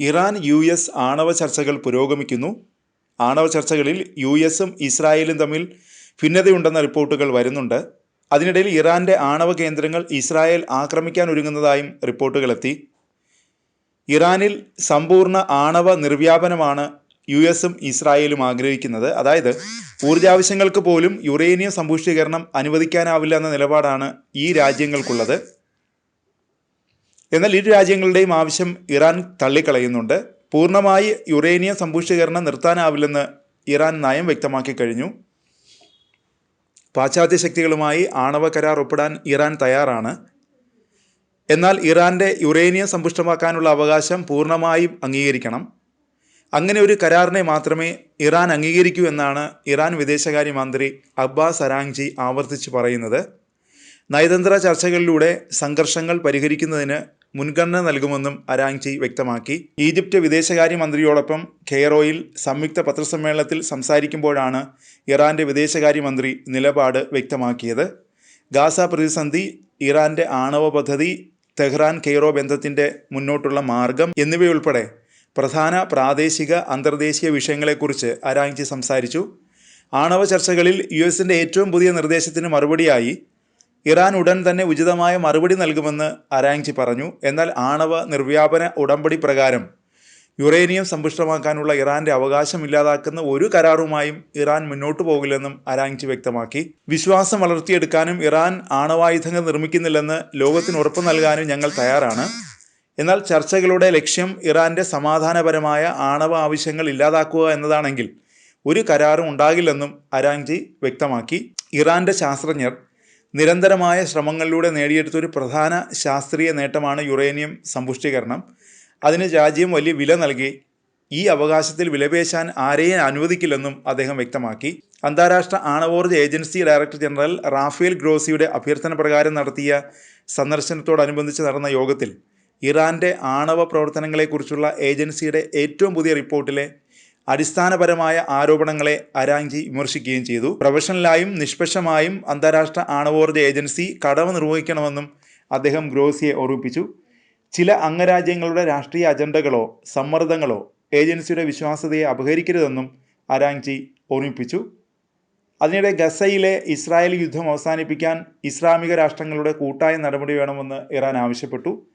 Iran U S ആണവ ചർച്ചകൾ പുരോഗമിക്കുന്നു. ആണവ ചർച്ചകളിൽ യു എസും ഇസ്രായേലും തമ്മിൽ ഭിന്നതയുണ്ടെന്ന റിപ്പോർട്ടുകൾ വരുന്നുണ്ട്. അതിനിടയിൽ ഇറാന്റെ ആണവ കേന്ദ്രങ്ങൾ ഇസ്രായേൽ ആക്രമിക്കാൻ ഒരുങ്ങുന്നതായും റിപ്പോർട്ടുകളെത്തി. ഇറാനിൽ സമ്പൂർണ ആണവ നിർവ്യാപനമാണ് യു എസും ഇസ്രായേലും ആഗ്രഹിക്കുന്നത്. അതായത് ഊർജാവശ്യങ്ങൾക്ക് പോലും യുറേനിയം സമ്പുഷ്ടീകരണം അനുവദിക്കാനാവില്ല എന്ന നിലപാടാണ് ഈ രാജ്യങ്ങൾക്കുള്ളത്. എന്നാൽ ഇരു രാജ്യങ്ങളുടെയും ആവശ്യം ഇറാൻ തള്ളിക്കളയുന്നുണ്ട്. പൂർണമായി യുറേനിയം സമ്പുഷ്ടീകരണം നിർത്താനാവില്ലെന്ന് ഇറാൻ നയം വ്യക്തമാക്കി കഴിഞ്ഞു. പാശ്ചാത്യ ശക്തികളുമായി ആണവ കരാർ ഒപ്പിടാൻ ഇറാൻ തയ്യാറാണ്. എന്നാൽ ഇറാന്റെ യുറേനിയം സമ്പുഷ്ടമാക്കാനുള്ള അവകാശം പൂർണമായും അംഗീകരിക്കണം. അങ്ങനെ ഒരു കരാറിനെ മാത്രമേ ഇറാൻ അംഗീകരിക്കൂ എന്നാണ് ഇറാൻ വിദേശകാര്യ മന്ത്രി അബ്ബാസ് അരാങ്ജി ആവർത്തിച്ച് പറയുന്നത്. നയതന്ത്ര ചർച്ചകളിലൂടെ സംഘർഷങ്ങൾ പരിഹരിക്കുന്നതിന് മുൻഗണന നൽകുമെന്നും അരാങ്ചി വ്യക്തമാക്കി. ഈജിപ്റ്റ് വിദേശകാര്യമന്ത്രിയോടൊപ്പം ഖെയ്റോയിൽ സംയുക്ത പത്രസമ്മേളനത്തിൽ സംസാരിക്കുമ്പോഴാണ് ഇറാന്റെ വിദേശകാര്യമന്ത്രി നിലപാട് വ്യക്തമാക്കിയത്. ഗാസ പ്രതിസന്ധി ഇറാന്റെ ആണവ പദ്ധതി തെഹ്റാൻ കെയ്റോ ബന്ധത്തിന്റെ മുന്നോട്ടുള്ള മാർഗം എന്നിവയുൾപ്പെടെ പ്രധാന പ്രാദേശിക അന്തർദേശീയ വിഷയങ്ങളെക്കുറിച്ച് അരാങ്ചി സംസാരിച്ചു. ആണവ ചർച്ചകളിൽ യു എസിന്റെ ഏറ്റവും പുതിയ നിർദ്ദേശത്തിന് മറുപടിയായി ഇറാൻ ഉടൻ തന്നെ ഉചിതമായ മറുപടി നൽകുമെന്ന് അരാങ്ചി പറഞ്ഞു. എന്നാൽ ആണവ നിർവ്യാപന ഉടമ്പടി പ്രകാരം യുറേനിയം സമ്പുഷ്ടമാക്കാനുള്ള ഇറാന്റെ അവകാശം ഇല്ലാതാക്കുന്ന ഒരു കരാറുമായും ഇറാൻ മുന്നോട്ടു പോകില്ലെന്നും അരാങ്ചി വ്യക്തമാക്കി. വിശ്വാസം വളർത്തിയെടുക്കാനും ഇറാൻ ആണവായുധങ്ങൾ നിർമ്മിക്കുന്നില്ലെന്ന് ലോകത്തിന് ഉറപ്പ് നൽകാനും ഞങ്ങൾ തയ്യാറാണ്. എന്നാൽ ചർച്ചകളുടെ ലക്ഷ്യം ഇറാന്റെ സമാധാനപരമായ ആണവ ആവശ്യങ്ങൾ ഇല്ലാതാക്കുക എന്നതാണെങ്കിൽ ഒരു കരാറും ഉണ്ടാകില്ലെന്നും അരാങ്ജി വ്യക്തമാക്കി. ഇറാന്റെ ശാസ്ത്രജ്ഞർ നിരന്തരമായ ശ്രമങ്ങളിലൂടെ നേടിയെടുത്ത ഒരു പ്രധാന ശാസ്ത്രീയ നേട്ടമാണ് യുറേനിയം സമ്പുഷ്ടീകരണം. അതിന് രാജ്യം വലിയ വില നൽകി. ഈ അവകാശത്തിൽ വിലപേശാൻ ആരെയും അനുവദിക്കില്ലെന്നും അദ്ദേഹം വ്യക്തമാക്കി. അന്താരാഷ്ട്ര ആണവോർജ ഏജൻസി ഡയറക്ടർ ജനറൽ റാഫേൽ ഗ്രോസിയുടെ അഭ്യർത്ഥന പ്രകാരം നടത്തിയ സന്ദർശനത്തോടനുബന്ധിച്ച് നടന്ന യോഗത്തിൽ ഇറാന്റെ ആണവ പ്രവർത്തനങ്ങളെക്കുറിച്ചുള്ള ഏജൻസിയുടെ ഏറ്റവും പുതിയ റിപ്പോർട്ടിലെ അടിസ്ഥാനപരമായ ആരോപണങ്ങളെ അരാങ്കി വിമർശിക്കുകയും ചെയ്തു. പ്രൊഫഷണലായും നിഷ്പക്ഷമായും അന്താരാഷ്ട്ര ആണവോർജ ഏജൻസി കടവ് നിർവഹിക്കണമെന്നും അദ്ദേഹം ഗ്രോസിയെ ഓർമ്മിപ്പിച്ചു. ചില അംഗരാജ്യങ്ങളുടെ രാഷ്ട്രീയ അജണ്ടകളോ സമ്മർദ്ദങ്ങളോ ഏജൻസിയുടെ വിശ്വാസ്യതയെ അപഹരിക്കരുതെന്നും അരാങ്ജി ഓർമ്മിപ്പിച്ചു. അതിനിടെ ഗസയിലെ ഇസ്രായേൽ യുദ്ധം അവസാനിപ്പിക്കാൻ ഇസ്ലാമിക രാഷ്ട്രങ്ങളുടെ കൂട്ടായ നടപടി വേണമെന്ന് ഇറാൻ ആവശ്യപ്പെട്ടു.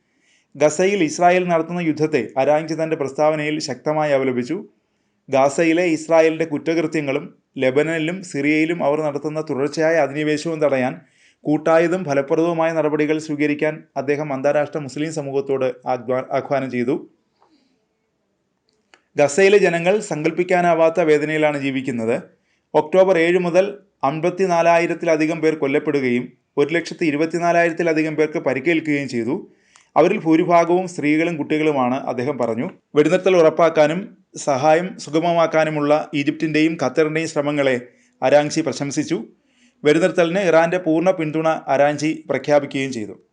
ഗസയിൽ ഇസ്രായേൽ നടത്തുന്ന യുദ്ധത്തെ അരാങ്ജി തന്റെ പ്രസ്താവനയിൽ ശക്തമായി അപലപിച്ചു ഗാസയിലെ ഇസ്രായേലിന്റെ കുറ്റകൃത്യങ്ങളും ലെബനനിലും സിറിയയിലും അവർ നടത്തുന്ന തുടർച്ചയായ അധിനിവേശവും തടയാൻ കൂട്ടായതും ഫലപ്രദവുമായ നടപടികൾ സ്വീകരിക്കാൻ അദ്ദേഹം അന്താരാഷ്ട്ര മുസ്ലിം സമൂഹത്തോട് ആഹ്വാനം ചെയ്തു. ഗസയിലെ ജനങ്ങൾ സങ്കല്പിക്കാനാവാത്ത വേദനയിലാണ് ജീവിക്കുന്നത്. ഒക്ടോബർ ഏഴ് മുതൽ അൻപത്തിനാലായിരത്തിലധികം പേർ കൊല്ലപ്പെടുകയും ഒരു ലക്ഷത്തി ഇരുപത്തിനാലായിരത്തിലധികം പേർക്ക് പരിക്കേൽക്കുകയും ചെയ്തു. അവരിൽ ഭൂരിഭാഗവും സ്ത്രീകളും കുട്ടികളുമാണ് അദ്ദേഹം പറഞ്ഞു. വെടിനിർത്തൽ ഉറപ്പാക്കാനും സഹായം സുഗമമാക്കാനുമുള്ള ഈജിപ്തിന്റെയും ഖത്തറിന്റെയും ശ്രമങ്ങളെ അരാങ്ചി പ്രശംസിച്ചു. വെടിനിർത്തലിന് ഇറാന്റെ പൂർണ പിന്തുണ അരാഞ്ചി പ്രഖ്യാപിക്കുകയും ചെയ്തു.